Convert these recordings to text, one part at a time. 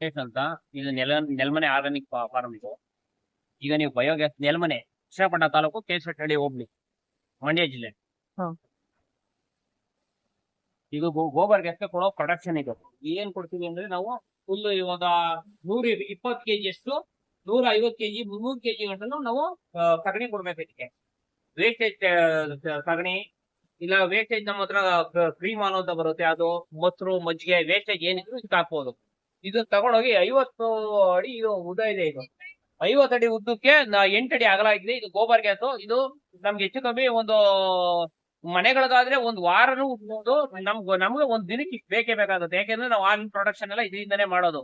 ಅಂತ ಇದು ನೆಲ ನೆಲಮನೆ ಆರ್ಗಾನಿಕ್ ಫಾರ್ಮ್ ಇದು. ಈಗ ನೀವು ಬಯೋಗ್ಯಾಸ್ ನೆಲಮನೆ ಶ್ರೀಪಟ್ಟಣ ತಾಲೂಕು ಕೇಸರಹಳ್ಳಿ ಹೋಗ್ಲಿ ಮಂಡ್ಯ ಜಿಲ್ಲೆ. ಇದು ಗೋಬರ್ ಗ್ಯಾಸ್ಗೆ ಕೊಡೋ ಪ್ರೊಡಕ್ಷನ್ ಇದು. ಏನ್ ಕೊಡ್ತೀವಿ ಅಂದ್ರೆ ನಾವು ಫುಲ್ ಇವಾಗ ನೂರ ಇಪ್ಪತ್ ಕೆಜಿ ಅಷ್ಟು ನೂರ ಐವತ್ ಕೆಜಿ ಮುನ್ನೂರು ಕೆಜಿ ಗಂಟಲು ನಾವು ಸಗಣಿ ಕೊಡ್ಬೇಕು ಇದಕ್ಕೆ. ವೇಸ್ಟೇಜ್ ಸಗಣಿ ಇಲ್ಲ ವೇಸ್ಟೇಜ್ ನಮ್ಮ ಹತ್ರ ಕ್ರೀಮ್ ಅನ್ನೋಂತ ಬರುತ್ತೆ ಅದು ಮೊಸರು ಮಜ್ಜಿಗೆ ವೇಸ್ಟೇಜ್ ಏನಿದ್ರು ಇದಕ್ಕೆ ಹಾಕ್ಬೋದು. ಇದು ತಗೊಂಡೋಗಿ ಐವತ್ತು ಅಡಿ ಇದು ಉದ್ದ ಇದೆ ಇದು. ಐವತ್ತು ಅಡಿ ಉದ್ದಕ್ಕೆ ಎಂಟು ಅಡಿ ಆಗಿದೆ ಇದು ಗೋಬರ್ ಗ್ಯಾಸ್. ಇದು ನಮ್ಗೆ ಹೆಚ್ಚು ಕಮ್ಮಿ ಒಂದು ಮನೆಗಳಿಗಾದ್ರೆ ಒಂದು ವಾರನೂ ಉಟ್ಬೋದು ನಮ್ಗೆ ನಮ್ಗೆ ಒಂದ್ ದಿನಕ್ಕೆ ಬೇಕೇ ಬೇಕಾಗುತ್ತೆ. ಯಾಕೆಂದ್ರೆ ನಾವು ಆನ್ ಪ್ರೊಡಕ್ಷನ್ ಎಲ್ಲ ಇದರಿಂದನೇ ಮಾಡೋದು.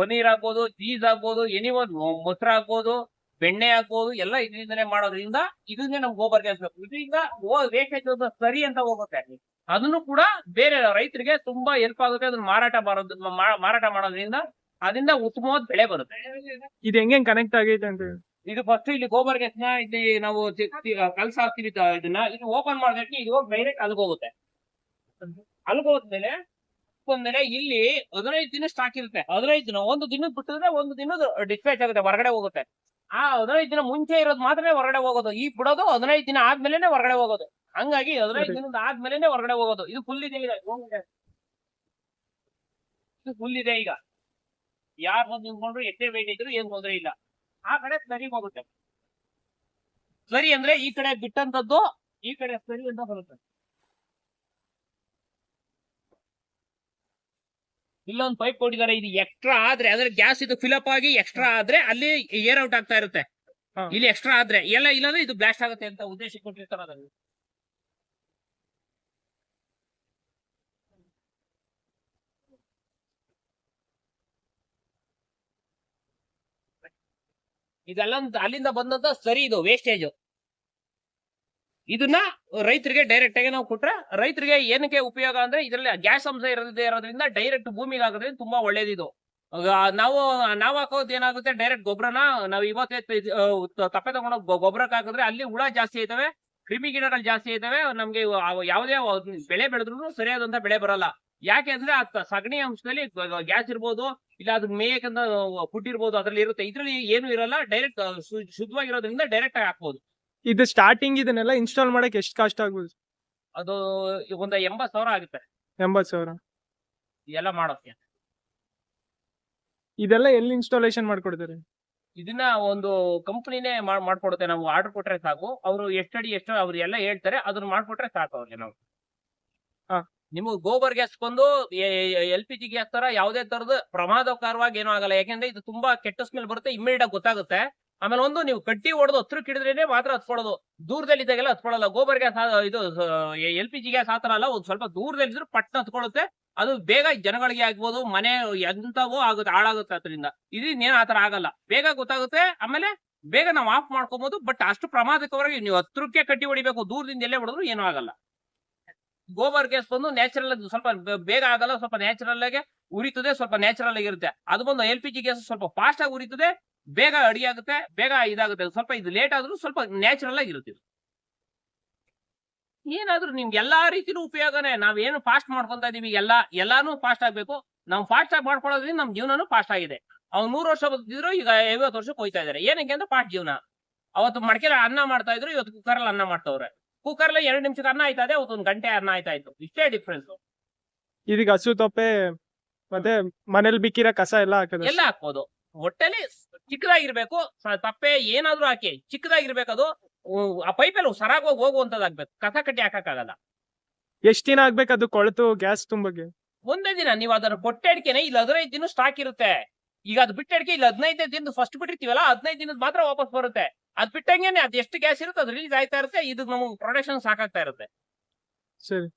ಪನೀರ್ ಆಗ್ಬೋದು, ಚೀಸ್ ಆಗ್ಬೋದು ಎನಿ ಒಂದು ಮೊಸರು ಆಗ್ಬೋದು, ಬೆಣ್ಣೆ ಆಗ್ಬೋದು, ಎಲ್ಲ ಇದರಿಂದನೇ ಮಾಡೋದ್ರಿಂದ ಇದನ್ನೇ ನಮ್ಗೆ ಗೋಬರ್ ಗ್ಯಾಸ್ ಬೇಕು. ಇದರಿಂದ ವೇಸ್ಟೇಜ್ ಸರಿ ಅಂತ ಹೋಗುತ್ತೆ. ಅದನ್ನು ಕೂಡ ಬೇರೆ ರೈತರಿಗೆ ತುಂಬಾ ಹೆಲ್ಪ್ ಆಗುತ್ತೆ. ಅದನ್ನ ಮಾರಾಟ ಮಾಡೋದು ಮಾರಾಟ ಮಾಡೋದ್ರಿಂದ ಅದರಿಂದ ಉತ್ತಮವಾದ ಬೆಳೆ ಬರುತ್ತೆ. ಇದು ಹೆಂಗೆ ಕನೆಕ್ಟ್ ಆಗೈತೆ ಅಂತ ಹೇಳಿ. ಇದು ಫಸ್ಟ್ ಇಲ್ಲಿ ಗೋಬರ್ ಗ್ಯಾಸ್ನ ಇಲ್ಲಿ ನಾವು ಕಲ್ಸ ಹಾಕ್ತೀವಿ ಇದನ್ನ. ಇದು ಓಪನ್ ಮಾಡಿದ್ರೆ ಇದು ಹೋಗಿ ಡೈರೆಕ್ಟ್ ಅಲ್ಲಿಗೆ ಹೋಗುತ್ತೆ. ಅಲ್ಲಿಗೆ ಹೋದ್ಮೇಲೆ ಹೋದ್ಮೇಲೆ ಇಲ್ಲಿ ಹದಿನೈದು ದಿನ ಸ್ಟಾಕ್ ಇರುತ್ತೆ. ಹದಿನೈದು ದಿನ ಒಂದು ದಿನ ಬಿಟ್ಟಿದ್ರೆ ಒಂದು ದಿನ ಡಿಸ್ಪ್ಯಾಚ್ ಆಗುತ್ತೆ ಹೊರಗಡೆ ಹೋಗುತ್ತೆ. ಆ ಹದಿನೈದು ದಿನ ಮುಂಚೆ ಇರೋದು ಮಾತ್ರ ಹೊರಗಡೆ ಹೋಗೋದು. ಈ ಬಿಡೋದು ಹದಿನೈದು ದಿನ ಆದ್ಮೇಲೆ ಹೊರಗಡೆ ಹೋಗೋದು. ಹಂಗಾಗಿ ಹದಿನೈದು ಸರಿ. ದಿನದ ಆದ್ಮೇಲೆನೆ ಹೊರಗಡೆ ಹೋಗೋದು. ಇದು ಫುಲ್ ಇದೆ ಈಗ. ಇದು ಫುಲ್ ಇದೆ ಈಗ. ಯಾರ ಬಂದು ನಿಂತ್ಕೊಂಡ್ರು ಎಷ್ಟೇ ವೇಟ್ ಇದ್ರು ಏನ್ ತೊಂದ್ರೆ ಇಲ್ಲ. ಆ ಕಡೆ ಸರಿ ಹೋಗುತ್ತೆ. ಸರಿ ಅಂದ್ರೆ ಈ ಕಡೆ ಬಿಟ್ಟಂತದ್ದು ಈ ಕಡೆ ಸರಿ ಅಂತ ಬರುತ್ತೆ. ಇಲ್ಲೊಂದು ಪೈಪ್ ಕೊಟ್ಟಿದ್ದಾರೆ ಇದು ಎಕ್ಸ್ಟ್ರಾ ಆದ್ರೆ ಅಂದ್ರೆ ಗ್ಯಾಸ್ ಇದು ಫಿಲಪ್ ಆಗಿ ಎಕ್ಸ್ಟ್ರಾ ಆದ್ರೆ ಅಲ್ಲಿ ಏರ್ ಔಟ್ ಆಗ್ತಾ ಇರುತ್ತೆ. ಇಲ್ಲಿ ಎಕ್ಸ್ಟ್ರಾ ಆದ್ರೆ. ಎಲ್ಲ ಇಲ್ಲಾಂದ್ರೆ ಇದು ಬ್ಲಾಸ್ಟ್ ಆಗುತ್ತೆ ಅಂತ ಉದ್ದೇಶ ಕೊಟ್ಟಿರ್ತಾರೆ ಅದನ್ನು ಇದೆಲ್ಲ ಅಲ್ಲಿಂದ ಬಂದಂತ ಸರಿ ಇದು ವೇಸ್ಟೇಜ್ ಇದನ್ನ ರೈತರಿಗೆ ಡೈರೆಕ್ಟ್ ಆಗಿ ನಾವು ಕೊಟ್ರೆ ರೈತರಿಗೆ ಏನಕ್ಕೆ ಉಪಯೋಗ ಅಂದ್ರೆ ಇದರಲ್ಲಿ ಗ್ಯಾಸ್ ಅಂಶ ಇರೋದೇ ಇರೋದ್ರಿಂದ ಡೈರೆಕ್ಟ್ ಭೂಮಿಗೆ ಆಗೋದ್ರಿಂದ ತುಂಬಾ ಒಳ್ಳೇದಿದು ನಾವು ನಾವು ಹಾಕೋದು ಏನಾಗುತ್ತೆ? ಡೈರೆಕ್ಟ್ ಗೊಬ್ಬರನ ನಾವು ಇವತ್ತೇ ತಪ್ಪೆ ತಗೊಂಡೋಗಿ ಗೊಬ್ಬರಕ್ಕೆ ಹಾಕಿದ್ರೆ ಅಲ್ಲಿ ಹುಳ ಜಾಸ್ತಿ ಐತವೆ, ಕ್ರಿಮಿ ಗಿಡಗಳು ಜಾಸ್ತಿ ಐತವೆ, ನಮ್ಗೆ ಯಾವುದೇ ಬೆಳೆ ಬೆಳೆದ್ರು ಸರಿಯಾದಂತ ಬೆಳೆ ಬರಲ್ಲ. ಯಾಕೆ ಅಂದ್ರೆ ಆ ಸಗಣಿ ಅಂಶದಲ್ಲಿ ಗ್ಯಾಸ್ ಇರ್ಬೋದು ಇಲ್ಲ ಅದ್ ಮೇಯಕಂತ ಫುಡ್ ಇರ್ಬೋದು ಅದ್ರಲ್ಲಿ ಇರುತ್ತೆ. ಇದ್ರಲ್ಲಿ ಏನು ಇರಲ್ಲ ಡೈರೆಕ್ಟ್ ಶುದ್ಧವಾಗಿರೋದ್ರಿಂದ ಡೈರೆಕ್ಟ್ ಆಗಿ ಹಾಕ್ಬೋದು. ಇದು ಸ್ಟಾರ್ಟಿಂಗ್ ಇದನ್ನೆಲ್ಲ ಇನ್ಸ್ಟಾಲ್ ಮಾಡಕ್ ಎಷ್ಟು ಕಾಸ್ಟ್ ಆಗ್ಬೋದು? ಅದು ಒಂದು ಎಂಬತ್ ಸಾವಿರ ಆಗುತ್ತೆ. ಎಂಬತ್ ಸಾವಿರ. ಎಲ್ಲ ಮಾಡೋಕೆ ಇದೆಲ್ಲ ಎಲ್ಲಿ ಇನ್ಸ್ಟಾಲೇಷನ್ ಮಾಡ್ಕೊಡ್ತಾರೆ? ಇದನ್ನ ಒಂದು ಕಂಪನಿನೇ ಮಾಡ್ಕೊಡುತ್ತೆ. ನಾವು ಆರ್ಡರ್ ಕೊಟ್ರೆ ಸಾಕು. ಅವರು ಎಷ್ಟಡಿ ಎಷ್ಟು ಅವ್ರು ಎಲ್ಲ ಹೇಳ್ತಾರೆ. ಅದನ್ನ ಮಾಡ್ಕೊಟ್ರೆ ಸಾಕು ಅವ್ರಿಗೆ ನಾವು. ಹಾ. ನಿಮಗೆ ಗೋಬರ್ ಗ್ಯಾಸ್ ಬಂದು ಎಲ್ ಪಿ ಜಿ ಗ್ಯಾಸ್ ತರ ಯಾವುದೇ ತರದ ಪ್ರಮಾದಕರವಾಗಿ ಏನೂ ಆಗಲ್ಲ. ಯಾಕೆಂದ್ರೆ ಇದು ತುಂಬಾ ಕೆಟ್ಟ ಸ್ಮೆಲ್ ಬರುತ್ತೆ ಇಮಿಡಿಯೇಟ್ ಆಗಿ ಗೊತ್ತಾಗುತ್ತೆ. ಆಮೇಲೆ ಒಂದು ನೀವು ಕಟ್ಟಿ ಹೊಡೆದು ಹತ್ರ ಕಿಡಿದ್ರೇನೆ ಮಾತ್ರ ಹತ್ಕೊಳ್ಳೋದು. ದೂರದಲ್ಲಿ ಇದ್ದಾಗೆಲ್ಲ ಹತ್ಕೊಳ್ಳಲ್ಲ. ಗೋಬರ್ ಗ್ಯಾಸ್ ಇದು ಎಲ್ ಪಿ ಜಿ ಗ್ಯಾಸ್ ಆತರ ಅಲ್ಲ, ಒಂದ್ ಸ್ವಲ್ಪ ದೂರದಲ್ಲಿ ಇದ್ರು ಪಟ್ಟ ಹತ್ಕೊಳ್ಳುತ್ತೆ. ಅದು ಬೇಗ ಜನಗಳಿಗೆ ಆಗ್ಬೋದು, ಮನೆ ಎಂತವೋ ಆಗುತ್ತೆ, ಹಾಳಾಗುತ್ತೆ ಅದರಿಂದ. ಇದನ್ನೇನು ಆತರ ಆಗಲ್ಲ. ಬೇಗ ಗೊತ್ತಾಗುತ್ತೆ, ಆಮೇಲೆ ಬೇಗ ನಾವು ಆಫ್ ಮಾಡ್ಕೊಬಹುದು ಬಟ್ ಅಷ್ಟು ಪ್ರಮಾದಕವಾಗಿ ನೀವು ಹತ್ರಕ್ಕೆ ಕಟ್ಟಿ ಹೊಡಿಬೇಕು, ದೂರದಿಂದ ಎಲ್ಲೇ ಹೊಡೆದ್ರು ಏನೂ ಆಗಲ್ಲ. ಗೋಬರ್ ಗ್ಯಾಸ್ ಬಂದು ನ್ಯಾಚುರಲ್ ಸ್ವಲ್ಪ ಬೇಗ ಆಗಲ್ಲ, ಸ್ವಲ್ಪ ನ್ಯಾಚುರಲ್ ಆಗಿ ಉರಿತದೆ, ಸ್ವಲ್ಪ ನ್ಯಾಚುರಲ್ ಆಗಿರುತ್ತೆ ಅದು ಬಂದು ಎಲ್ ಪಿ ಜಿ ಗ್ಯಾಸ್ ಸ್ವಲ್ಪ ಫಾಸ್ಟ್ ಆಗಿ ಉರಿತದೆ, ಬೇಗ ಅಡಿ ಆಗುತ್ತೆ, ಬೇಗ ಇದಾಗುತ್ತೆ. ಸ್ವಲ್ಪ ಇದು ಲೇಟ್ ಆದ್ರೂ ಸ್ವಲ್ಪ ನ್ಯಾಚುರಲ್ ಆಗಿರುತ್ತೆ ಇರುತ್ತೆ ಏನಾದ್ರೂ ನಿಮ್ಗೆ ಎಲ್ಲಾ ರೀತಿನೂ ಉಪಯೋಗನೇ. ನಾವೇನು ಫಾಸ್ಟ್ ಮಾಡ್ಕೊಂತ ಇದೀವಿ, ಎಲ್ಲ, ಎಲ್ಲಾನು ಫಾಸ್ಟ್ ಆಗ್ಬೇಕು. ನಾವು ಫಾಸ್ಟ್ ಆಗಿ ಮಾಡ್ಕೊಳ್ಳೋದ್ರಿಂದ ನಮ್ ಜೀವನನು ಫಾಸ್ಟ್ ಆಗಿದೆ. ಅವ್ನು ನೂರು ವರ್ಷ ಬದುಕಿದ್ರು, ಈಗ ಐವತ್ತು ವರ್ಷಕ್ಕೆ ಹೋಯ್ತಾ ಇದಾರೆ ಏನಕ್ಕೆ ಅಂದ್ರೆ ಫಾಸ್ಟ್ ಜೀವನ. ಅವತ್ತು ಮಡಕೆಲ್ಲ ಅನ್ನ ಮಾಡ್ತಾ ಇದ್ರು, ಇವತ್ತು ಕುಕ್ಕರ್ ಅಲ್ಲಿ ಅನ್ನ ಮಾಡ್ತವ್ರೆ. ಕುಕ್ಕರ್ ಅಲ್ಲಿ ಎರಡು ನಿಮಿಷಕ್ಕೆ ಅನ್ನ ಆಯ್ತಾ? ಇದೆ ಒಂದು ಗಂಟೆ ಅನ್ನ ಆಯ್ತಾ ಇತ್ತು. ಇಷ್ಟೇ ಡಿಫ್ರೆನ್ಸ್ ಇದೀಗ ಹಸು ತೊಪ್ಪೆ ಮತ್ತೆ ಮನೇಲಿ ಬಿಕ್ಕಿರೋ ಕಸ ಎಲ್ಲ ಹಾಕೋದು ಎಲ್ಲ ಹಾಕ್ಬೋದು. ಹೊಟ್ಟೆಲಿ ಚಿಕ್ಕದಾಗಿರ್ಬೇಕು ಸ- ತಪ್ಪೆ ಏನಾದ್ರೂ ಹಾಕಿ. ಚಿಕ್ಕದಾಗಿರ್ಬೇಕು ಅದು ಉ- ಆ ಪೈಪಲ್ಲಿ ಸರಾಗ್ ಹೋಗಿ ಹೋಗುವಂತದ್ದಾಗ್ಬೇಕು. ಕಸ ಕಟ್ಟಿ ಹಾಕಕ್ಕಾಗಲ್ಲ. ಎಷ್ಟ್ ದಿನ ಆಗ್ಬೇಕು ಅದು ಕೊಳತು ಗ್ಯಾಸ್ ತುಂಬಗೆ? ಒಂದೇ ದಿನ. ನೀವು ಅದನ್ನ ಕೊಟ್ಟೆಡ್ಕೆನೆ ಇಲ್ಲಿ ಹದಿನೈದು ದಿನ ಸ್ಟಾಕ್ ಇರುತ್ತೆ. ಈಗ ಅದು ಬಿಟ್ಟೆಡ್ಕೆ ಇಲ್ಲಿ ಹದಿನೈದು ದಿನ ಫಸ್ಟ್ ಬಿಟ್ಟಿರ್ತೀವಲ್ಲ ಹದಿನೈದು ದಿನದ ಮಾತ್ರ ವಾಪಸ್ ಬರುತ್ತೆ. ಅದ್ ಬಿಟ್ಟಂಗೇನೆ ಅದ್ ಎಷ್ಟು ಗ್ಯಾಸ್ ಇರುತ್ತೆ ಅದು ರಿಲೀಸ್ ಆಯ್ತಾ ಇರುತ್ತೆ ಇದು ನಮಗೆ ಪ್ರೊಡಕ್ಷನ್ ಸಾಕಾಗ್ತಾ ಇರುತ್ತೆ. ಸರಿ.